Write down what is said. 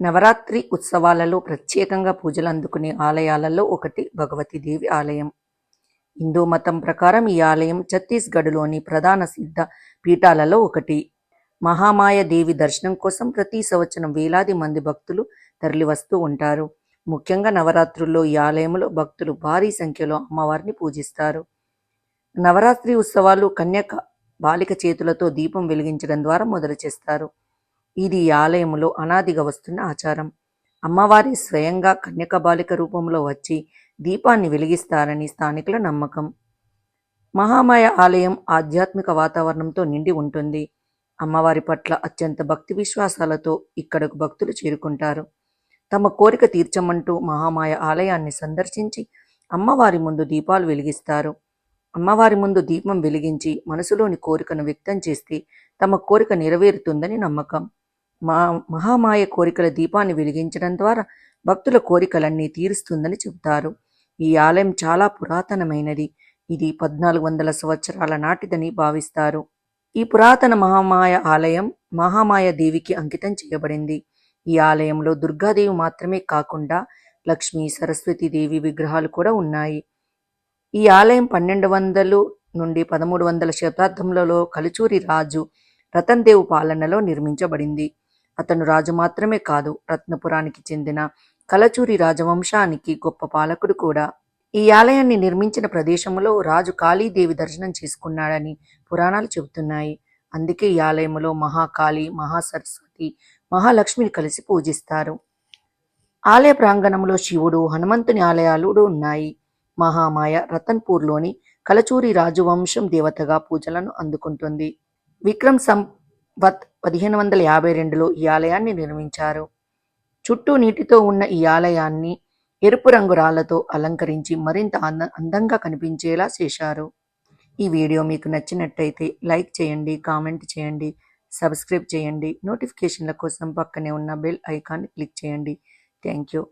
నవరాత్రి ఉత్సవాలలో ప్రత్యేకంగా పూజలు అందుకునే ఆలయాలలో ఒకటి భగవతీదేవి ఆలయం. హిందూ మతం ప్రకారం ఈ ఆలయం ఛత్తీస్గఢ్లోని ప్రధాన సిద్ధ పీఠాలలో ఒకటి. మహామాయ దేవి దర్శనం కోసం ప్రతి సంవత్సరం వేలాది మంది భక్తులు తరలివస్తూ ఉంటారు. ముఖ్యంగా నవరాత్రుల్లో ఈ ఆలయంలో భక్తులు భారీ సంఖ్యలో అమ్మవారిని పూజిస్తారు. నవరాత్రి ఉత్సవాలు కన్యక బాలిక చేతులతో దీపం వెలిగించడం ద్వారా మొదలు చేస్తారు ఇది ఈ ఆలయంలో అనాదిగా వస్తున్న ఆచారం. అమ్మవారి స్వయంగా కన్యకబాలిక రూపంలో వచ్చి దీపాన్ని వెలిగిస్తారని స్థానికుల నమ్మకం. మహామాయ ఆలయం ఆధ్యాత్మిక వాతావరణంతో నిండి ఉంటుంది. అమ్మవారి పట్ల అత్యంత భక్తి విశ్వాసాలతో ఇక్కడకు భక్తులు చేరుకుంటారు. తమ కోరిక తీర్చమంటూ మహామాయ ఆలయాన్ని సందర్శించి అమ్మవారి ముందు దీపాలు వెలిగిస్తారు. అమ్మవారి ముందు దీపం వెలిగించి మనసులోని కోరికను వ్యక్తం చేస్తే తమ కోరిక నెరవేరుతుందని నమ్మకం. మా మహామాయ కోరికల దీపాన్ని వెలిగించడం ద్వారా భక్తుల కోరికలన్నీ తీరుస్తుందని చెబుతారు. ఈ ఆలయం చాలా పురాతనమైనది. ఇది పద్నాలుగు వందల సంవత్సరాల నాటిదని భావిస్తారు. ఈ పురాతన మహామాయ ఆలయం మహామాయ దేవికి అంకితం చేయబడింది. ఈ ఆలయంలో దుర్గాదేవి మాత్రమే కాకుండా లక్ష్మీ సరస్వతి దేవి విగ్రహాలు కూడా ఉన్నాయి. ఈ ఆలయం పన్నెండు వందలు నుండి పదమూడు వందల శతాబ్దంలో కలుచూరి రాజు రతన్దేవ్ పాలనలో నిర్మించబడింది. అతను రాజు మాత్రమే కాదు రత్నపురానికి చెందిన కలచూరి రాజవంశానికి గొప్ప పాలకుడు కూడా. ఈ ఆలయాన్ని నిర్మించిన ప్రదేశంలో రాజు కాళీదేవి దర్శనం చేసుకున్నాడని పురాణాలు చెబుతున్నాయి. అందుకే ఈ ఆలయంలో మహాకాళి మహాసరస్వతి మహాలక్ష్మిని కలిసి పూజిస్తారు. ఆలయ ప్రాంగణంలో శివుడు హనుమంతుని ఆలయాలు ఉన్నాయి. మహామాయ రతన్పూర్లోని కలచూరి రాజవంశం దేవతగా పూజలను అందుకుంటుంది. విక్రమ్ సంవత్ పదిహేను వందల యాభై రెండులో ఈ ఆలయాన్ని నిర్మించారు. చుట్టూ నీటితో ఉన్న ఈ ఆలయాన్ని ఎరుపు రంగు రాళ్ళతో అలంకరించి మరింత అంద అందంగా కనిపించేలా చేశారు. ఈ వీడియో మీకు నచ్చినట్టయితే లైక్ చేయండి కామెంట్ చేయండి సబ్స్క్రైబ్ చేయండి నోటిఫికేషన్ల కోసం పక్కనే ఉన్న బెల్ ఐకాన్ని క్లిక్ చేయండి. Thank you.